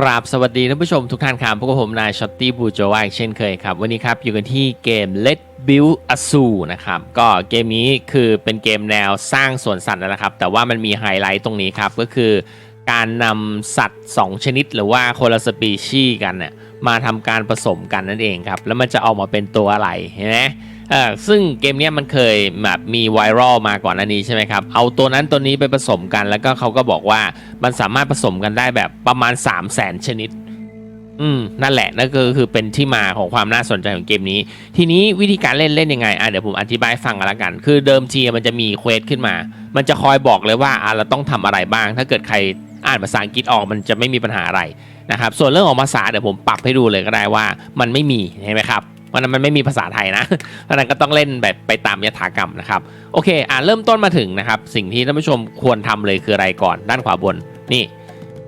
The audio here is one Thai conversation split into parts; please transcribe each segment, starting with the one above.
กราบสวัสดีท่านผู้ชมทุกท่านครับพวกบผมนายช็อตตี้บูโจวาอีกเช่นเคยครับ วันนี้ครับอยู่กันที่เกม Let Build a Zoo นะครับ ก็เกมนี้คือเป็นเกมแนวสร้างสวนสัตว์นั่นแหละครับ แต่ว่ามันมีไฮไลท์ตรงนี้ครับ ก็คือการนำสัตว์ 2 ชนิดหรือว่าคนละสปีชีส์กันเนี่ยมาทำการผสมกันนั่นเองครับ แล้วมันจะออกมาเป็นตัวอะไรเห็นไหม เออซึ่งเกมนี้มันเคยแบบมีไวรัลมาก่อนอันนี้ใช่ไหมครับ เอาตัวนั้นตัวนี้ไปผสมกันแล้วก็เขาก็บอกว่ามันสามารถผสมกันได้แบบประมาณ 3 0 0แสนชนิด อืม นั่นแหละ นั่นก็คือเป็นที่มาของความน่าสนใจของเกมนี้ ทีนี้วิธีการเล่นเล่นยังไง อะเดี๋ยวผมอธิบายฟังกันละกัน คือเดิมทีมันจะมีเควสขึ้นมา มันจะคอยบอกเลยว่าอะเราต้องทำอะไรบ้าง ถ้าเกิดใครอ่านภาษาอังกฤษออกมันจะไม่มีปัญหาอะไรนะครับ ส่วนเรื่องของภาษาเดี๋ยวผมปรับให้ดูเลยก็ได้ว่า มันไม่มีเห็นไหมครับ เพราะฉะนั้นมันไม่มีภาษาไทยนะเพราะนั้นก็ต้องเล่นแบบไปตามยถากรรมนะครับ โอเค อ่าเริ่มต้นมาถึงนะครับ สิ่งที่ท่านผู้ชมควรทำเลยคืออะไรก่อน ด้านขวาบน นี่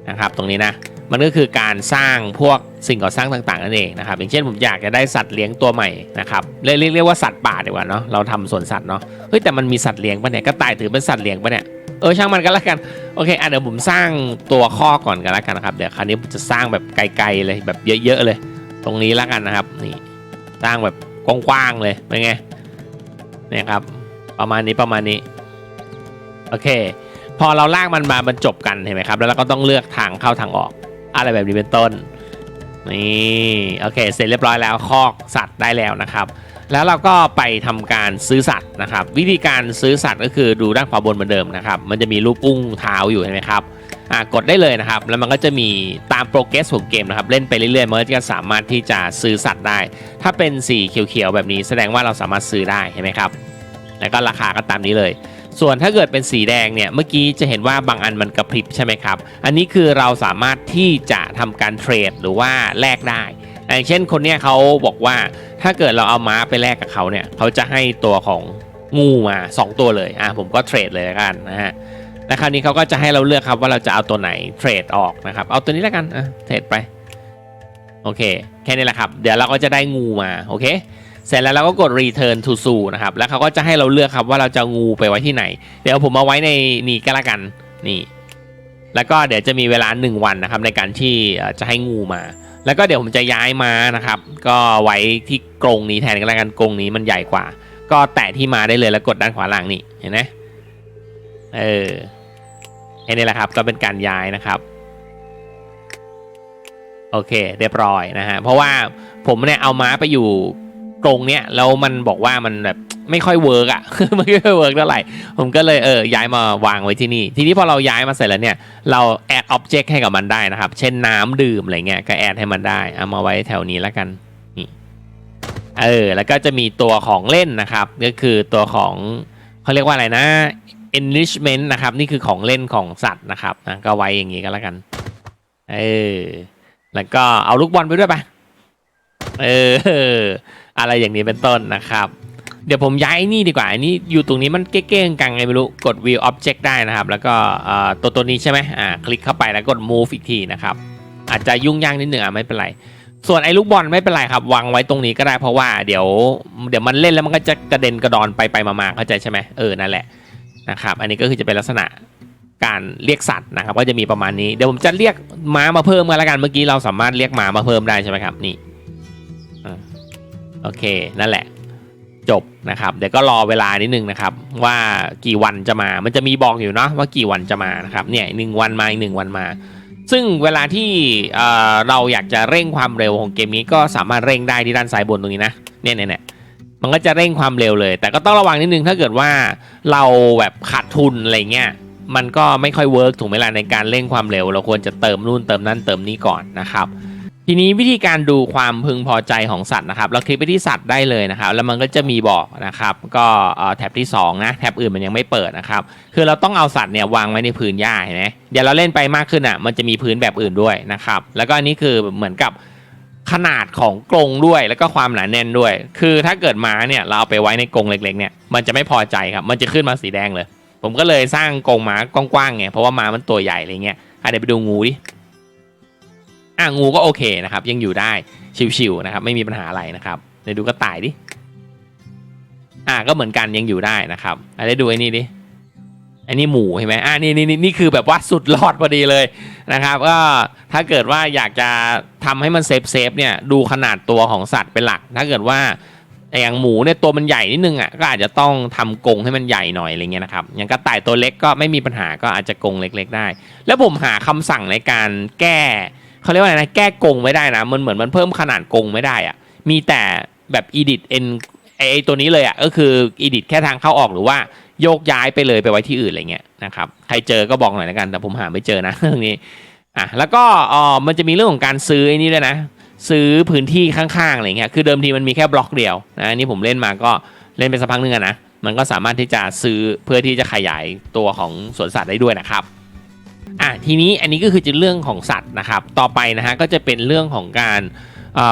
นะครับ ตรงนี้นะ มันก็คือการสร้างพวกสิ่งก่อสร้างต่างๆนั่นเองนะครับ อย่างเช่นผมอยากจะได้สัตว์เลี้ยงตัวใหม่นะครับ เรียกเรียกว่าสัตว์ป่าดีกว่าเนาะ เราทำสวนสัตว์เนาะ เฮ้ยแต่มันมีสัตว์เลี้ยงปะเนี่ย ก็ตายถือเป็นสัตว์เลี้ยงปะเนี่ย เออช่างมันก็แล้วกัน โอเค อะเดี๋ยวผมสร้างตัวข้อก่อนกันแล้วกันนะครับ เดี๋ยวคราวนี้ผมจะสร้างแบบไกลๆเลยแบบเยอะ ๆ เลย ตรงนี้แล้วกันนะครับ นี่ สร้างแบบกว้างๆเลยเป็นไงเนี่ยครับประมาณนี้ประมาณนี้โอเค พอเราลากมันมาบรรจบกันเห็นไหมครับ แล้วเราก็ต้องเลือกทางเข้าทางออกอะไรแบบนี้เป็นต้นนี่โอเค เสร็จเรียบร้อยแล้วคอกสัตว์ได้แล้วนะครับ แล้วเราก็ไปทำการซื้อสัตว์นะครับ วิธีการซื้อสัตว์ก็คือดูด้านขวาบนเหมือนเดิมนะครับ มันจะมีรูปอุ้งเท้าอยู่เห็นไหมครับ อ่ากดได้เลยนะครับ แล้วมันก็จะมีตามโปรเกรสของเกมนะครับ เล่นไปเรื่อยๆมันก็จะสามารถที่จะซื้อสัตว์ได้ ถ้าเป็นสีเขียวๆแบบนี้แสดงว่าเราสามารถซื้อได้เห็นไหมครับ แล้วก็ราคาก็ตามนี้เลย ส่วนถ้าเกิดเป็นสีแดงเนี่ย เมื่อกี้จะเห็นว่าบางอันมันกระพริบใช่ไหมครับ อันนี้คือเราสามารถที่จะทำการเทรดหรือว่าแลกได้อย่างเช่นคนเนี้ยเขาบอกว่าถ้าเกิดเราเอาม้าไปแลกกับเขาเนี่ยเขาจะให้ตัวของงูมา 2 ตัวเลยอะผมก็เทรดเลยละกันนะฮะ แล้วคราวนี้เขาก็จะให้เราเลือกครับว่าเราจะเอาตัวไหนเทรดออกนะครับ เอาตัวนี้แล้วกันอะเทรดไป โอเค แค่นี้แหละครับ เดี๋ยวเราก็จะได้งูมา โอเค เสร็จแล้วเราก็กด return to zoo นะครับ แล้วเขาก็จะให้เราเลือกครับว่าเราจะงูไปไว้ที่ไหน เดี๋ยวผมเอาไว้ในนี่ก็แล้วกัน นี่ แล้วก็เดี๋ยวจะมีเวลา 1 วันนะครับ ในการที่จะให้งูมา แล้วก็เดี๋ยวผมจะย้ายมานะครับ ก็ไว้ที่กรงนี้แทนก็แล้วกัน กรงนี้มันใหญ่กว่า ก็แตะที่มาได้เลยแล้วกดด้านขวาล่างนี่ เห็นไหมเออ แค่นี้แหละครับก็เป็นการย้ายนะครับโอเค เรียบร้อยนะฮะเพราะว่าผมเนี่ยเอาม้าไปอยู่กรงเนี้ยแล้วมันบอกว่ามันแบบไม่ค่อยเวิร์กอะไม่ค่อยเวิร์กเท่าไหร่ผมก็เลยเออย้ายมาวางไว้ที่นี่ ทีนี้พอเราย้ายมาเสร็จแล้วเนี่ย เราแอดอ็อบเจกต์ให้กับมันได้นะครับ เช่นน้ำดื่มอะไรเงี้ยก็แอดให้มันได้เอามาไว้แถวนี้แล้วกันนี่เออแล้วก็จะมีตัวของเล่นนะครับ ก็คือตัวของเขาเรียกว่าอะไรนะ enrichment นะครับ นี่คือของเล่นของสัตว์นะครับนะก็ไว้อย่างนี้ก็แล้วกัน เออ แล้วก็เอาลูกบอลไปด้วยปะเออ อะไรอย่างนี้เป็นต้นนะครับ เดี๋ยวผมย้ายนี่ดีกว่า อันนี้อยู่ตรงนี้มันเก้งๆกังไงไม่รู้ กด view object ได้นะครับ แล้วก็ตัวตัวนี้ใช่ไหมอ่า คลิกเข้าไปแล้วกด move อีกทีนะครับ อาจจะยุ่งยากนิดหนึ่งอะไม่เป็นไร ส่วนไอ้ลูกบอลไม่เป็นไรครับ วางไว้ตรงนี้ก็ได้เพราะว่าเดี๋ยว เดี๋ยวมันเล่นแล้วมันก็จะกระเด็นกระดอนไปไปมาๆเข้าใจใช่ไหมเออ นั่นแหละ นะครับ อันนี้ก็คือจะเป็นลักษณะการเรียกสัตว์นะครับ ก็จะมีประมาณนี้เดี๋ยวผมจะเรียกม้ามาเพิ่มกันล้วกันเมื่อกี้เราสามารถเรียกม้ามาเพิ่มได้ใช่ไหมครับนี่โอเคนั่นแหละจบนะครับเดี๋ยวก็รอเวลานิดนึงนะครับ ว่ากี่วันจะมา มันจะมีบอกอยู่เนาะว่ากี่วันจะมานะครับเนี่ยหนึ่งวันมาอีกหนึ่งวันมา ซึ่งเวลาที่เเราอยากจะเร่งความเร็วของเกมนี้ก็สามารถเร่งได้ที่ด้านซ้ายบนตรงนี้นะเนี่ยเนี่ยเนี่ย มันก็จะเร่งความเร็วเลย แต่ก็ต้องระวังนิดนึงถ้าเกิดว่าเราแบบขาดทุนอะไรเงี้ยมันก็ไม่ค่อยเวิร์กถูกไหมล่ะในการเร่งความเร็ว เราควรจะเติมนู่นเติมนั่นเติมนี่ก่อนนะครับ ทีนี้วิธีการดูความพึงพอใจของสัตว์นะครับ เราคลิกไปที่สัตว์ได้เลยนะครับ แล้วมันก็จะมีบอกนะครับ ก็เอ่อแท็บที่2นะแท็บอื่นมันยังไม่เปิดนะครับ คือเราต้องเอาสัตว์เนี่ยวางไว้ในพื้นหญ้าเห็นไหมเดี๋ยวเราเล่นไปมากขึ้นอะ มันจะมีพื้นแบบอื่นด้วยนะครับ แล้วก็อันนี้คือเหมือนกับ ขนาดของกรงด้วยแล้วก็ความหนาแน่นด้วย คือถ้าเกิดม้าเนี่ยเราเอาไปไว้ในกรงเล็กๆเนี่ยมันจะไม่พอใจครับมันจะขึ้นมาสีแดงเลย ผมก็เลยสร้างกรงม้ากว้างๆไงเพราะว่าม้ามันตัวใหญ่อะไรเงี้ยอะเดี๋ยวไปดูงูดิอะงูก็โอเคนะครับ ยังอยู่ได้ชิวๆนะครับไม่มีปัญหาอะไรนะครับเดี๋ยวดูกระต่ายดิอะก็เหมือนกันยังอยู่ได้นะครับอะได้ดูไอ้นี่ดิ อันนี้หมูใช่ไหมอ่านี่นี่นี่นี่คือแบบว่าสุดรอดพอดีเลยนะครับก็ถ้าเกิดว่าอยากจะทำให้มันเซฟเซฟเนี่ยดูขนาดตัวของสัตว์เป็นหลัก ถ้าเกิดว่าอย่างหมูเนี่ยตัวมันใหญ่นิดนึงอะก็อาจจะต้องทำกรงให้มันใหญ่หน่อยอะไรเงี้ยนะครับอย่างกระต่ายตัวเล็กก็ไม่มีปัญหาก็อาจจะกรงเล็ก ๆ ได้ แล้วผมหาคำสั่งในการแก้เขาเรียกว่าอะไรนะแก้กรงไม่ได้นะมันเหมือนมันเพิ่มขนาดกรงไม่ได้อะมีแต่แบบ edit n ไอตัวนี้เลยอะก็คือ edit แค่ทางเข้าออกหรือว่า โยกย้ายไปเลยไปไว้ที่อื่นอะไรเงี้ยนะครับใครเจอก็บอกหน่อยละกัน แต่ผมหาไม่เจอนะเรื่องนี้อะแล้วก็อ๋อมันจะมีเรื่องของการซื้อไอ้นี่ด้วยนะ ซื้อพื้นที่ข้างๆอะไรเงี้ยคือเดิมทีมันมีแค่บล็อกเดียวนะอันนี่ผมเล่นมาก็เล่นไปสักพักหนึงอะนะมันก็สามารถที่จะซื้อเพื่อที่จะขยายตัวของสวนสัตว์ได้ด้วยนะครับอะทีนี้อันนี้ก็คือจะเรื่องของสัตว์นะครับ ต่อไปนะฮะก็จะเป็นเรื่องของการ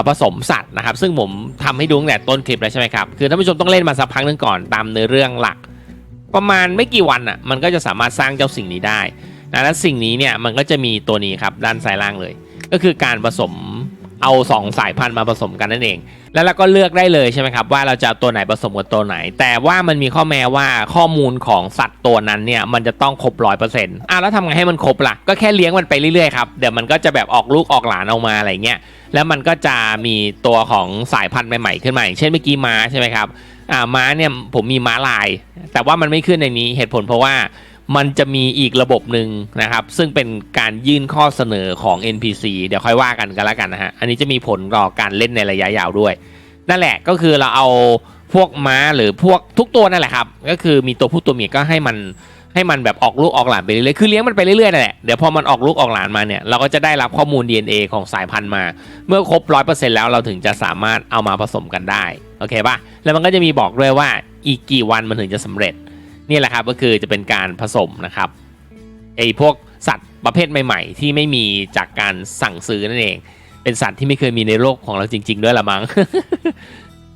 ผสมสัตว์นะครับ ซึ่งผมทำให้ดูตั้งแต่ต้นคลิปแล้วใช่ไหมครับ คือท่านผู้ชมต้องเล่นมาสักพักนึงก่อนตามเนื้อเรื่องหลัก ประมาณไม่กี่วันอะมันก็จะสามารถสร้างเจ้าสิ่งนี้ได้นะและสิ่งนี้เนี่ยมันก็จะมีตัวนี้ครับด้านซ้ายล่างเลย ก็คือการผสม เอา 2 สายพันธุ์มาผสมกันนั่นเอง แล้วเราก็เลือกได้เลยใช่ไหมครับว่าเราจะตัวไหนผสมกับตัวไหน แต่ว่ามันมีข้อแม้ว่าข้อมูลของสัตว์ตัวนั้นเนี่ยมันจะต้องครบร้อยเปอร์เซ็นต์อะแล้วทำไงให้มันครบล่ะ ก็แค่เลี้ยงมันไปเรื่อยๆครับเดี๋ยวมันก็จะแบบออกลูกออกหลานออกมาอะไรเงี้ยแล้วมันก็จะมีตัวของสายพันธุ์ใหม่ๆขึ้นมาอย่างเช่นเมื่อกี้ม้าใช่ไหมครับอ่าม้าเนี่ยผมมีม้าลาย แต่ว่ามันไม่ขึ้นในนี้เหตุผลเพราะว่า มันจะมีอีกระบบหนึ่งนะครับ ซึ่งเป็นการยื่นข้อเสนอของ NPC เดี๋ยวค่อยว่ากันกันแล้วกันนะฮะ อันนี้จะมีผลต่อการเล่นในระยะยาวด้วย นั่นแหละก็คือเราเอาพวกม้าหรือพวกทุกตัวนั่นแหละครับ ก็คือมีตัวผู้ตัวเมียก็ให้มันให้มันแบบออกลูกออกหลานไปเรื่อยๆ คือเลี้ยงมันไปเรื่อยๆนั่นแหละ เดี๋ยวพอมันออกลูกออกหลานมาเนี่ย เราก็จะได้รับข้อมูล DNA ของสายพันธุ์มา เมื่อครบร้อยเปอร์เซ็นต์แล้วเราถึงจะสามารถเอามาผสมกันได้ โอเคป่ะ แล้วมันก็จะมีบอกด้วยว่าอีกกี่วันมันถึงจะสำเร็จ นี่แหละครับก็คือจะเป็นการผสมนะครับไอ้พวกสัตว์ประเภทใหม่ๆ ที่ไม่มีจากการสั่งซื้อนั่นเอง เป็นสัตว์ที่ไม่เคยมีในโลกของเราจริง ๆ ด้วยละมั้ง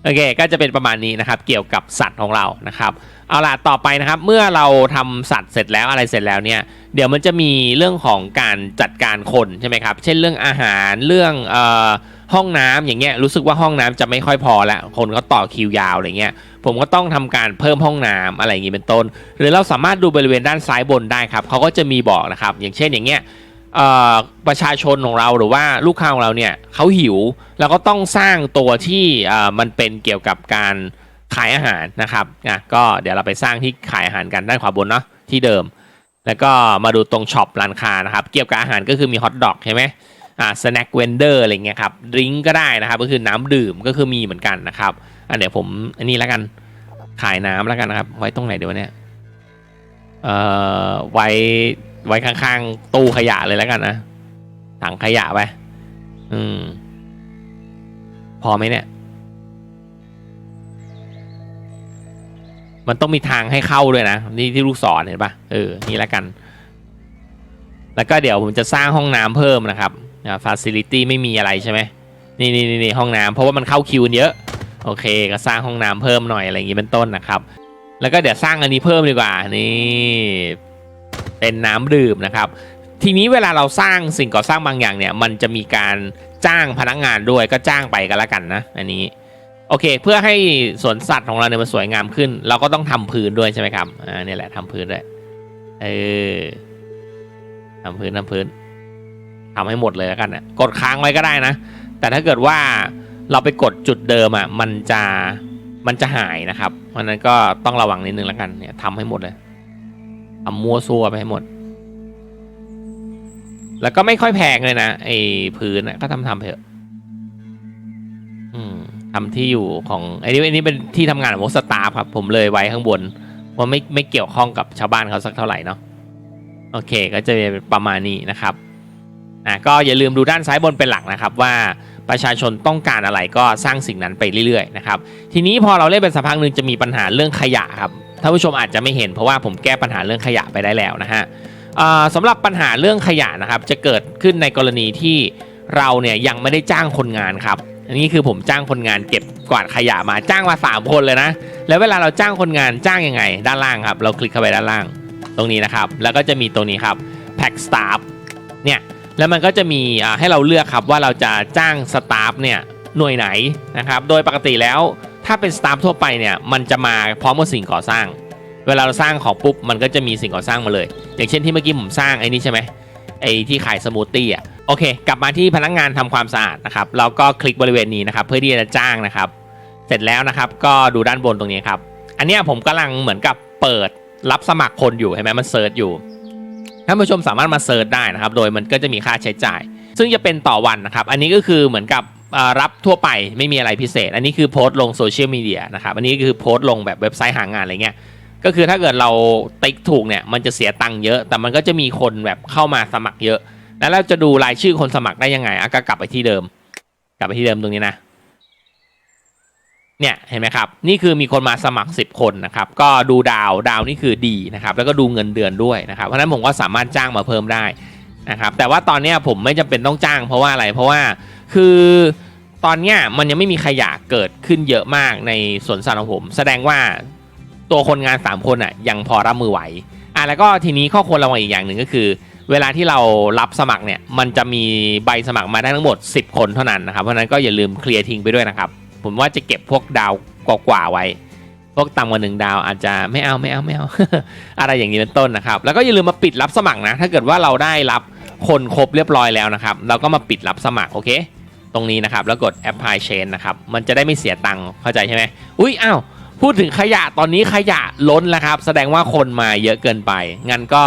โอเคก็จะเป็นประมาณนี้นะครับ เกี่ยวกับสัตว์ของเรานะครับเอาล่ะต่อไปนะครับ เมื่อเราทำสัตว์เสร็จแล้วอะไรเสร็จแล้วเนี่ยเดี๋ยวมันจะมีเรื่องของการจัดการคนใช่ไหมครับ เช่นเรื่องอาหารเรื่องออห้องน้ำอย่างเงี้ยรู้สึกว่าห้องน้ำจะไม่ค่อยพอละคนก็ต่อคิวยาวอะไรเงี้ย ผมก็ต้องทำการเพิ่มห้องน้ำอะไรอย่างงี้เป็นต้น หรือเราสามารถดูบริเวณด้านซ้ายบนได้ครับเขาก็จะมีบอกนะครับ อย่างเช่นอย่างเงี้ยประชาชนของเราหรือว่าลูกค้าของเราเนี่ยเขาหิวเราก็ต้องสร้างตัวที่มันเป็นเกี่ยวกับการขายอาหารนะครับอะก็เดี๋ยวเราไปสร้างที่ขายอาหารกันด้านขวาบนเนาะที่เดิม แล้วก็มาดูตรงช็อปร้านค้านะครับ เกี่ยวกับอาหารก็คือมีฮอทดอกใช่ไหมอ่าสแน็คเวนเดอร์อะไรเงี้ยครับดริงก็ได้นะครับ ก็คือน้ำดื่มก็คือมีเหมือนกันนะครับ อันเดี๋ยวผมอันนี้แล้วกันขายน้ำแล้วกันนะครับ ไว้ตรงไหนเดี๋ยวเนี่ยเอ่อไว้ไว้ข้างๆตู้ขยะเลยแล้วกันนะถังขยะไปอืม พอไหมเนี่ย มันต้องมีทางให้เข้าด้วยนะ นี่ที่ลูกศรเห็นปะเออ นี่แล้วกัน แล้วก็เดี๋ยวผมจะสร้างห้องน้ำเพิ่มนะครับฟาซิลิตี้ไม่มีอะไรใช่ไหมนี่นี่นี่ห้องน้ำเพราะว่ามันเข้าคิวเยอะ โอเค ก็สร้างห้องน้ำเพิ่มหน่อยอะไรอย่างงี้เป็นต้นนะครับ แล้วก็เดี๋ยวสร้างอันนี้เพิ่มดีกว่านี่เป็นน้ำดื่มนะครับ ทีนี้เวลาเราสร้างสิ่งก่อสร้างบางอย่างเนี่ย มันจะมีการจ้างพนักงานด้วยก็จ้างไปกันแล้วกันนะ อันนี้โอเค เพื่อให้สวนสัตว์ของเราเนี่ยมันสวยงามขึ้น เราก็ต้องทำพื้นด้วยใช่ไหมครับอ่านี่แหละทำพื้นด้วยเออทำพื้นทำพื้นทำให้หมดเลยแล้วกันนะกดค้างไว้ก็ได้นะ แต่ถ้าเกิดว่า เราไปกดจุดเดิมอะมันจะมันจะหายนะครับเพราะนั้นก็ต้องระวังนิดนึงแล้วกันเนี่ยทำให้หมดเลยทำมั่วซั่วไปให้หมด แล้วก็ไม่ค่อยแพงเลยนะไอ้พื้นนะก็ทำทำไปเถอะอืมทำที่อยู่ของไอ้นี่ไอ้นี่เป็นที่ทำงานของพวกสตาฟครับ ผมเลยไว้ข้างบนว่าไม่ไม่เกี่ยวข้องกับชาวบ้านเขาสักเท่าไหร่เนาะโอเค ก็จะเป็นประมาณนี้นะครับอะก็อย่าลืมดูด้านซ้ายบนเป็นหลักนะครับว่า ประชาชนต้องการอะไรก็สร้างสิ่งนั้นไปเรื่อยๆนะครับทีนี้พอเราเล่นเป็นสักพักหนึ่งจะมีปัญหาเรื่องขยะครับท่านผู้ชมอาจจะไม่เห็นเพราะว่าผมแก้ปัญหาเรื่องขยะไปได้แล้วนะฮะอ่าสำหรับปัญหาเรื่องขยะนะครับจะเกิดขึ้นในกรณีที่เราเนี่ยยังไม่ได้จ้างคนงานครับอันนี้คือผมจ้างคนงานเก็บกวาดขยะมาจ้างมา 3 คนเลยนะ แล้วเวลาเราจ้างคนงานจ้างยังไง ด้านล่างครับ เราคลิกเข้าไปด้านล่างตรงนี้นะครับ แล้วก็จะมีตรงนี้ครับ pack staff เนี่ย แล้วมันก็จะมีให้เราเลือกครับว่าเราจะจ้างสตาฟเนี่ยหน่วยไหนนะครับโดยปกติแล้วถ้าเป็นสตาฟทั่วไปเนี่ยมันจะมาพร้อมกับสิ่งก่อสร้าง เวลาเราสร้างของปุ๊บมันก็จะมีสิ่งก่อสร้างมาเลย อย่างเช่นที่เมื่อกี้ผมสร้างไอ้นี่ใช่ไหมไอ้ที่ขายสมูทตี้อะโอเค กลับมาที่พนักงานทำความสะอาดนะครับเราก็คลิกบริเวณนี้นะครับเพื่อที่จะจ้างนะครับ เสร็จแล้วนะครับก็ดูด้านบนตรงนี้ครับอันนี้ผมกำลังเหมือนกับเปิดรับสมัครคนอยู่เห็นไหมมันเซิร์ชอยู่ ท่านผู้ชมสามารถมาเซิร์ชได้นะครับ โดยมันก็จะมีค่าใช้จ่าย ซึ่งจะเป็นต่อวันนะครับ อันนี้ก็คือเหมือนกับรับทั่วไปไม่มีอะไรพิเศษ อันนี้คือโพสต์ลงโซเชียลมีเดียนะครับ อันนี้คือโพสต์ลงแบบเว็บไซต์หางานอะไรเงี้ย ก็คือถ้าเกิดเราติ๊กถูกเนี่ยมันจะเสียตังค์เยอะ แต่มันก็จะมีคนแบบเข้ามาสมัครเยอะ แล้วเราจะดูรายชื่อคนสมัครได้ยังไงอะก็กลับไปที่เดิม กลับไปที่เดิมตรงนี้นะ เนี่ยเห็นไหมครับ นี่คือมีคนมาสมัคร 10 คนนะครับ ก็ดูดาวดาวนี่คือดีนะครับ แล้วก็ดูเงินเดือนด้วยนะครับ เพราะฉะนั้นผมก็สามารถจ้างมาเพิ่มได้นะครับ แต่ว่าตอนนี้ผมไม่จำเป็นต้องจ้าง เพราะว่าอะไร เพราะว่าคือตอนนี้มันยังไม่มีขยะเกิดขึ้นเยอะมากในสวนสัตว์ของผม แสดงว่าตัวคนงาน 3 คนอะยังพอรับมือไหวอะแล้วก็ทีนี้ข้อควรระวังอีกอย่างหนึ่งก็คือ เวลาที่เรารับสมัครเนี่ยมันจะมีใบสมัครมาได้ทั้งหมด 10 คนเท่านั้นนะครับ เพราะนั้นก็อย่าลืมเคลียร์ทิ้งไปด้วยนะครับ ผมว่าจะเก็บพวกดาวกว่าๆไว้ พวกต่ำกว่าหนึ่งดาวอาจจะไม่เอาไม่เอาไม่เอา อะไรอย่างนี้เป็นต้นนะครับ แล้วก็อย่าลืมมาปิดรับสมัครนะ ถ้าเกิดว่าเราได้รับคนครบเรียบร้อยแล้วนะครับ เราก็มาปิดรับสมัครโอเค ตรงนี้นะครับ แล้วกด apply chain นะครับ มันจะได้ไม่เสียตังค์เข้าใจใช่ไหมอุ้ยอ้าวพูดถึงขยะตอนนี้ขยะล้นแล้วครับ แสดงว่าคนมาเยอะเกินไป งั้นก็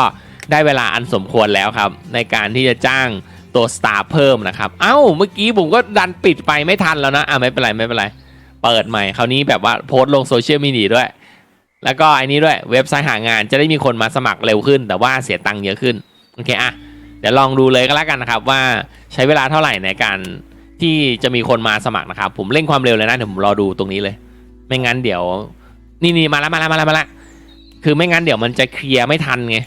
ได้เวลาอันสมควรแล้วครับ ในการที่จะจ้าง ตัวสตาร์เพิ่มนะครับ เอ้า เมื่อกี้ผมก็ดันปิดไปไม่ทันแล้วนะ อะไม่เป็นไรไม่เป็นไร เปิดใหม่ คราวนี้แบบว่าโพสต์ลงโซเชียลมีเดียด้วย แล้วก็ไอ้นี้ด้วยเว็บไซต์หางานจะได้มีคนมาสมัครเร็วขึ้น แต่ว่าเสียตังค์เยอะขึ้น โอเคอะ เดี๋ยวลองดูเลยก็แล้วกันนะครับ ว่าใช้เวลาเท่าไหร่ในการที่จะมีคนมาสมัครนะครับ ผมเร่งความเร็วเลยนะเดี๋ยวผมรอดูตรงนี้เลย ไม่งั้นเดี๋ยว นี่นี่มาแล้วมาแล้วมาแล้วมาแล้วคือไม่งั้นเดี๋ยวมันจะเคลียร์ไม่ทันไง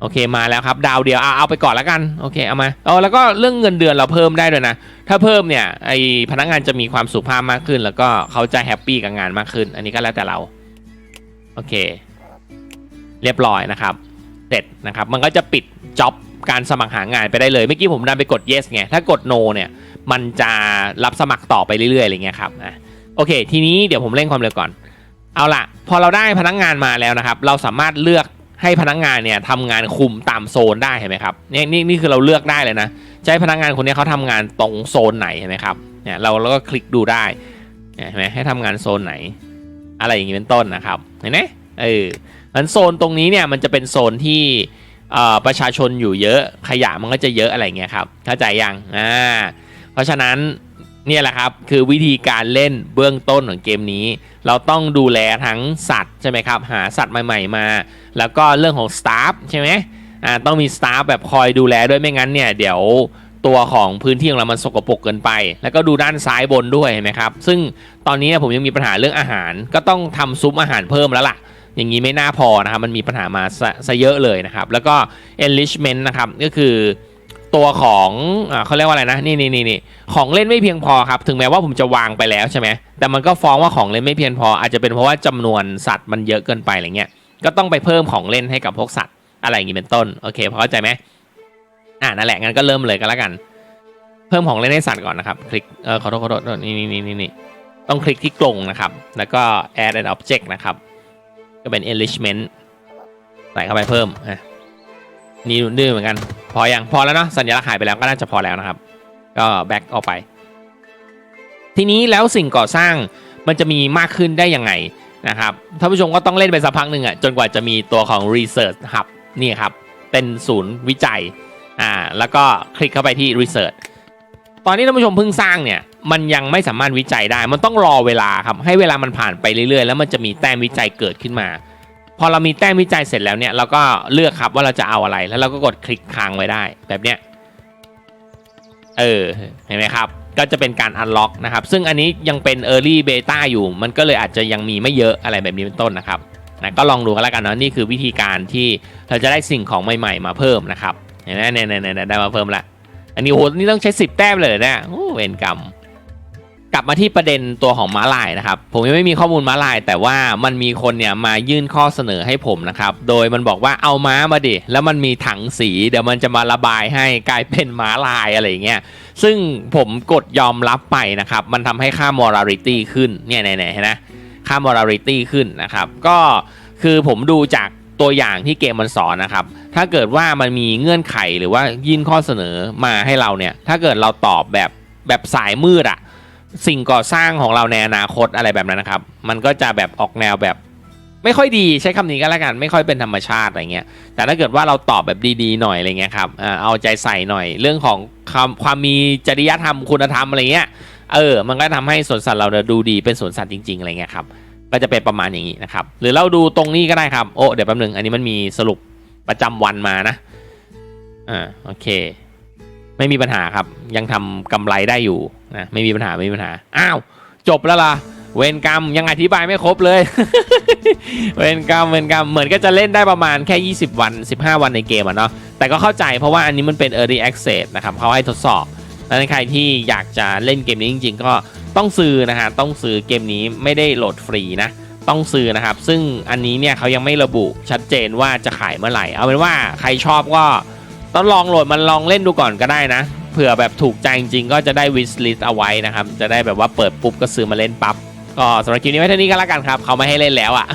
โอเคมาแล้วครับดาวเดียวเอาเอาไปก่อนแล้วกันโอเคเอามาเอาแล้วก็เรื่องเงินเดือนเราเพิ่มได้ด้วยนะ ถ้าเพิ่มเนี่ยไอพนักงานจะมีความสุภาพมากขึ้น แล้วก็เขาจะแฮปปี้กับงานมากขึ้น อันนี้ก็แล้วแต่เราโอเค เรียบร้อยนะครับเสร็จนะครับมันก็จะปิดจ็อบการสมัครหางานไปได้เลยเมื่อกี้ผมดันไปกด yes ไงถ้ากด no เนี่ยมันจะรับสมัครต่อไปเรื่อยๆอะไรเงี้ยครับอะโอเค ทีนี้เดี๋ยวผมเร่งความเร็วก่อน เอาล่ะ พอเราได้พนักงานมาแล้วนะครับ เราสามารถเลือก ให้พนักงานเนี่ยทำงานคุมตามโซนได้เห็นไหมครับนี่นี่นี่คือเราเลือกได้เลยนะจะให้พนักงานคนนี้เขาทำงานตรงโซนไหนเห็นไหมครับเนี่ยเราเราก็คลิกดูได้เนี่ยเห็นไหมให้ทำงานโซนไหน อะไรอย่างนี้เป็นต้นนะครับเห็นไหมเออมันโซนตรงนี้เนี่ยมันจะเป็นโซนที่เอ่อประชาชนอยู่เยอะขยะมันก็จะเยอะอะไรเงี้ยครับเข้าใจยังอ่าเพราะฉะนั้น เนี่ยแหละครับคือวิธีการเล่นเบื้องต้นของเกมนี้ เราต้องดูแลทั้งสัตว์ใช่ไหมครับหาสัตว์ใหม่ๆมา แล้วก็เรื่องของสตาฟใช่ไหมอ่าต้องมีสตาฟแบบคอยดูแลด้วยไม่งั้นเนี่ยเดี๋ยวตัวของพื้นที่ของเรามันสกปรกเกินไป แล้วก็ดูด้านซ้ายบนด้วยเห็นไหมครับ ซึ่งตอนนี้ผมยังมีปัญหาเรื่องอาหาร ก็ต้องทำซุปอาหารเพิ่มแล้วล่ะ อย่างนี้ไม่น่าพอนะครับ มันมีปัญหามาซะซะเยอะเลยนะครับ แล้วก็ enrichment นะครับ ก็คือ ตัวของอเขาเรียกว่าอะไรนะนี่นี่นี่นี่ของเล่นไม่เพียงพอครับ ถึงแม้ว่าผมจะวางไปแล้วใช่ไหมแต่มันก็ฟ้องว่าของเล่นไม่เพียงพอ อาจจะเป็นเพราะว่าจำนวนสัตว์มันเยอะเกินไปอะไรเงี้ยก็ต้องไปเพิ่มของเล่นให้กับพวกสัตว์อะไรอย่างนี้เป็นต้นโอเคพอเข้าใจไหมอ่านั่นแหละงั้นก็เริ่มเลยกันแล้วกัน เพิ่มของเล่นให้สัตว์ก่อนนะครับ คลิกเออขอโทษขอโทษนี่นี่นี่นี่นี่ต้องคลิกที่กรงนะครับ แล้วก็ add an object นะครับ ก็เป็น enrichment ใส่เข้าไปเพิ่มอะ นี่ดื้อเหมือนกัน พออยังพอแล้วเนาะสัญลักษณ์หายไปแล้วก็น่าจะพอแล้วนะครับ ก็แบ็กออกไป ทีนี้แล้วสิ่งก่อสร้างมันจะมีมากขึ้นได้ยังไงนะครับท่านผู้ชมก็ต้องเล่นไปสักพักหนึ่งอะจนกว่าจะมีตัวของ Research Hub นี่ครับ เป็นศูนย์วิจัยอ่าแล้วก็คลิกเข้าไปที่ Research ตอนนี้ท่านผู้ชมเพิ่งสร้างเนี่ยมันยังไม่สามารถวิจัยได้ มันต้องรอเวลาครับให้เวลามันผ่านไปเรื่อยๆ แล้วมันจะมีแต้มวิจัยเกิดขึ้นมา พอเรามีแต้มวิจัยเสร็จแล้วเนี่ยเราก็เลือกครับว่าเราจะเอาอะไรแล้วเราก็กดคลิกค้างไว้ได้แบบเนี้ยเออเห็นไหมครับก็จะเป็นการอันล็อกนะครับ ซึ่งอันนี้ยังเป็น Early Beta อยู่ มันก็เลยอาจจะยังมีไม่เยอะอะไรแบบนี้เป็นต้นนะครับนะก็ลองดูกันแล้วกันเนาะนี่คือวิธีการที่เราจะได้สิ่งของใหม่ๆมาเพิ่มนะครับเห็นไหมเนี่ยเนี่ยเนี่ยได้มาเพิ่มละอันนี้โหนี่ต้องใช้ 10 แต้มเลยเนี่ยโอ้เวรกรรม กลับมาที่ประเด็นตัวของม้าลายนะครับ ผมยังไม่มีข้อมูลม้าลาย แต่ว่ามันมีคนเนี่ยมายื่นข้อเสนอให้ผมนะครับ โดยมันบอกว่าเอาม้ามาดิ แล้วมันมีถังสีเดี๋ยวมันจะมาระบายให้กลายเป็นม้าลายอะไรเงี้ย ซึ่งผมกดยอมรับไปนะครับ มันทำให้ค่า morality ขึ้น เนี่ยไหนๆเห็นไหมค่า morality ขึ้นนะครับ ก็คือผมดูจากตัวอย่างที่เกมมันสอนนะครับ ถ้าเกิดว่ามันมีเงื่อนไขหรือว่ายื่นข้อเสนอมาให้เราเนี่ย ถ้าเกิดเราตอบแบบแบบสายมืดอะ สิ่งก่อสร้างของเราในอนาคตอะไรแบบนั้นนะครับ มันก็จะแบบออกแนวแบบ ไม่ค่อยดีใช้คำนี้ก็แล้วกัน ไม่ค่อยเป็นธรรมชาติอะไรเงี้ยแต่ถ้าเกิดว่าเราตอบแบบดีๆหน่อยอะไรเงี้ยครับอ่าเอาใจใส่หน่อยเรื่องของความความมีจริยธรรมคุณธรรมอะไรเงี้ยเออ มันก็ทำให้สวนสัตว์เราดูดีเป็นสวนสัตว์จริงๆอะไรเงี้ยครับก็จะเป็นประมาณอย่างนี้นะครับ หรือเราดูตรงนี้ก็ได้ครับ โอ้ เดี๋ยวแป๊บนึง อันนี้มันมีสรุปประจำวันมานะ อ่า โอเค ไม่มีปัญหาครับ ยังทำกำไรได้อยู่นะไม่มีปัญหาไม่มีปัญหาอ้าวจบแล้วล่ะเวรกรรมยังอธิบายไม่ครบเลย เวรกรรมเวรกรรมเหมือนก็จะเล่นได้ประมาณแค่ 20 วัน 15 วันในเกมอะเนาะแต่ก็เข้าใจเพราะว่าอันนี้มันเป็น Early Access นะครับเขาให้ทดสอบดังนั้นใครที่อยากจะเล่นเกมนี้จริง ๆ ก็ต้องซื้อนะฮะต้องซื้อเกมนี้ไม่ได้โหลดฟรีนะต้องซื้อนะครับ ซึ่งอันนี้เนี่ยเขายังไม่ระบุชัดเจนว่าจะขายเมื่อไหร่ เอาเป็นว่าใครชอบก็ ต้องลองโหลดมันลองเล่นดูก่อนก็ได้นะ เผื่อแบบถูกใจจริงๆ ก็จะได้วิสลิสเอาไว้นะครับ จะได้แบบว่าเปิดปุ๊บก็ซื้อมาเล่นปั๊บก็สำหรับคลิปนี้ไว้เท่านี้ก็แล้วกันครับ เขาไม่ให้เล่นแล้วอะ่ะ